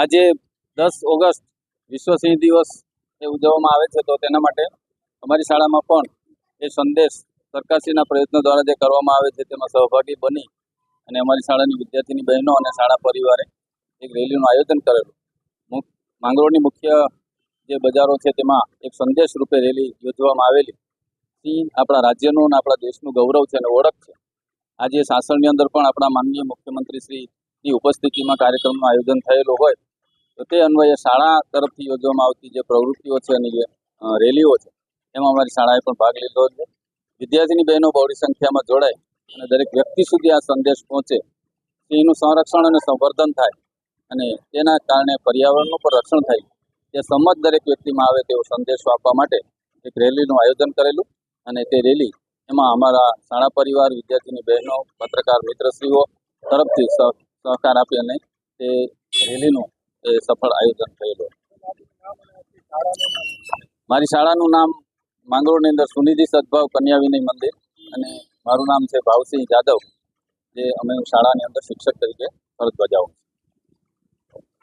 આજે દસ ઓગસ્ટ વિશ્વ સિંહ દિવસ એ ઉજવવામાં આવે છે, તો તેના માટે અમારી શાળામાં પણ એ સંદેશ સરકારશ્રીના પ્રયત્નો દ્વારા જે કરવામાં આવે છે, તેમાં સહભાગી બની અને અમારી શાળાની વિદ્યાર્થીની બહેનો અને શાળા પરિવારે એક રેલીનું આયોજન કરેલું. માંગરોળની મુખ્ય જે બજારો છે, તેમાં એક સંદેશ રૂપે રેલી યોજવામાં આવેલી. સિંહ આપણા રાજ્યનું અને આપણા દેશનું ગૌરવ છે અને ઓળખ છે. આજે સાસણની અંદર પણ આપણા માનનીય મુખ્યમંત્રી શ્રીની ઉપસ્થિતિમાં કાર્યક્રમનું આયોજન થયેલું હોય, તો તે અન્વયે શાળા તરફથી યોજવામાં આવતી જે પ્રવૃત્તિઓ છે અને જે રેલીઓ છે, એમાં અમારી શાળાએ પણ ભાગ લીધો છે. વિદ્યાર્થીની બહેનો બહોળી સંખ્યામાં જોડાય અને દરેક વ્યક્તિ સુધી આ સંદેશ પહોંચે સિંહનું સંરક્ષણ અને સંવર્ધન થાય અને તેના કારણે પર્યાવરણનું પણ રક્ષણ થાય. તે સમજ દરેક વ્યક્તિમાં આવે તેવો સંદેશો આપવા માટે એક રેલીનું આયોજન કરેલું અને તે રેલી એમાં અમારા શાળા પરિવાર, વિદ્યાર્થીની બહેનો, પત્રકાર, મિત્રશ્રીઓ તરફથી સહ- સહકાર આપી અને તે રેલીનું એ સફળ આયોજન થયેલું. મારી શાળાનું નામ માંગરોળની અંદર સુનિધિ સદભાવ કન્યા મંદિર અને મારું નામ છે ભાવસિંહ જાદવ, જે અમે શાળાની અંદર શિક્ષક તરીકે ફરજ બજાવું.